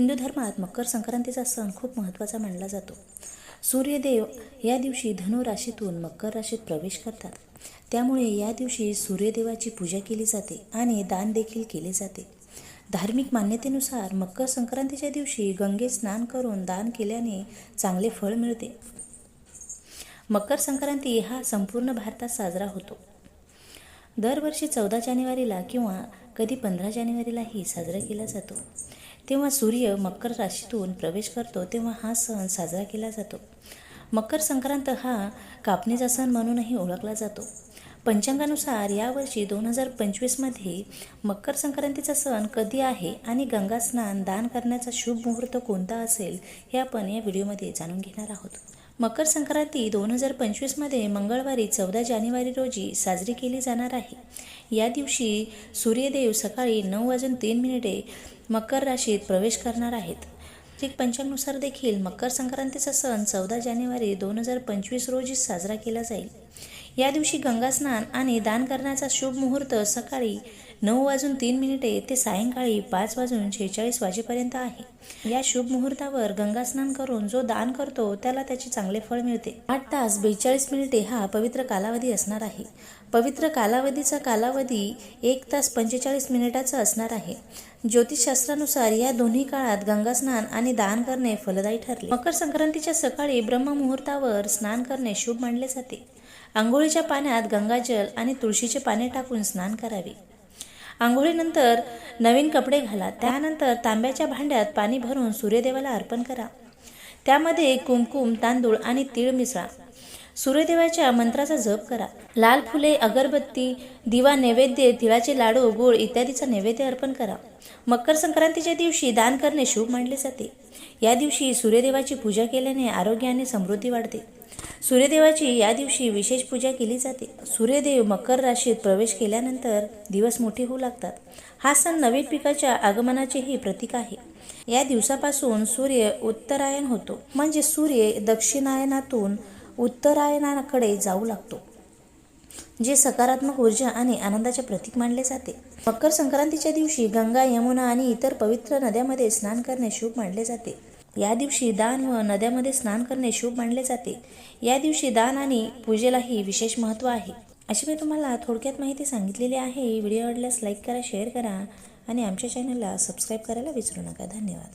हिंदू धर्मात मकर संक्रांतीचा सण खूप महत्त्वाचा मानला जातो. सूर्यदेव या दिवशी धनु राशीतून मकर राशीत प्रवेश करतात. त्यामुळे या दिवशी सूर्यदेवाची पूजा केली जाते आणि दान देखील केले जाते. धार्मिक मान्यतेनुसार मकर संक्रांतीच्या दिवशी गंगेत स्नान करून दान केल्याने चांगले फळ मिळते. मकर संक्रांती हा संपूर्ण भारतात साजरा होतो. दरवर्षी चौदा जानेवारीला किंवा कधी पंधरा जानेवारीलाही साजरा केला जातो. तेव्हा सूर्य मकर राशीतून प्रवेश करतो तेव्हा हा सण साजरा केला जातो. मकर संक्रांत हा कापणीचा सण म्हणूनही ओळखला जातो. पंचांगानुसार यावर्षी दोन हजार पंचवीसमध्ये मकर संक्रांतीचा सण कधी आहे आणि गंगा स्नान दान करण्याचा शुभ मुहूर्त कोणता असेल हे आपण या व्हिडिओमध्ये जाणून घेणार आहोत. मकर संक्रांती दोन हजार पंचवीसमध्ये मंगळवारी चौदा जानेवारी रोजी साजरी केली जाणार आहे. या दिवशी सूर्यदेव सकाळी नऊ वाजून तीन मिनिटे मकर राशीत प्रवेश करणार आहेत. ठीक पंचांगनुसार देखील मकर संक्रांतीचा सण चौदा जानेवारी दोन हजार पंचवीस रोजी साजरा केला जाईल. या दिवशी गंगा स्नान आणि दान करण्याचा शुभ मुहूर्त सकाळी नऊ वाजून तीन मिनिटे ते सायंकाळी पाच वाजून शेहेचाळीस वाजेपर्यंत आहे. या शुभ मुहूर्तावर गंगा स्नान करून जो दान करतो त्याला त्याचे चांगले फळ मिळते. आठ तास बेचाळीस मिनिटे हा पवित्र कालावधी असणार आहे. पवित्र कालावधीचा कालावधी एक तास पंचेचाळीस मिनिटाचा असणार आहे. ज्योतिषशास्त्रानुसार या दोन्ही काळात गंगा स्नान आणि दान करणे फलदायी ठरले. मकर संक्रांतीच्या सकाळी ब्रह्ममुहूर्तावर स्नान करणे शुभ मानले जाते. आंघोळीच्या पाण्यात गंगाजल आणि तुळशीचे पाने टाकून स्नान करावे. आंघोळीनंतर नवीन कपडे घाला. त्यानंतर तांब्याच्या भांड्यात पाणी भरून सूर्यदेवाला अर्पण करा. त्यामध्ये कुमकुम तांदूळ आणि तीळ मिसळा. सूर्यदेवाच्या मंत्राचा जप करा. लाल फुले अगरबत्ती दिवा नैवेद्य तिळाचे लाडू गुळ इत्यादीचा नैवेद्य अर्पण करा. मकर संक्रांतीच्या दिवशी दान करणे शुभ मानले जाते. या दिवशी सूर्यदेवाची पूजा केल्याने आरोग्य आणि समृद्धी वाढते. सूर्यदेवाची या दिवशी विशेष पूजा केली जाते. सूर्यदेव मकर राशीत प्रवेश केल्यानंतर दिवस मोठे होऊ लागतात. हा सण नवीन पिकाच्या आगमनाचेही प्रतीक आहे. या दिवसापासून सूर्य उत्तरायण होतो. म्हणजे सूर्य दक्षिणायनातून उत्तरायणाकडे जाऊ लागतो. जे सकारात्मक ऊर्जा आणि आनंदाचे प्रतीक मानले जाते. मकर संक्रांतीच्या दिवशी गंगा यमुना आणि इतर पवित्र नद्यामध्ये स्नान करणे शुभ मानले जाते. या दिवशी दान व नद्यामध्ये स्नान करणे शुभ मानले जाते. या दिवशी दान आणि पूजेलाही विशेष महत्त्व आहे. अशी मी तुम्हाला थोडक्यात माहिती सांगितलेली आहे. व्हिडिओ आवडल्यास लाईक करा शेअर करा आणि आमच्या चॅनलला सबस्क्राईब करायला विसरू नका. धन्यवाद.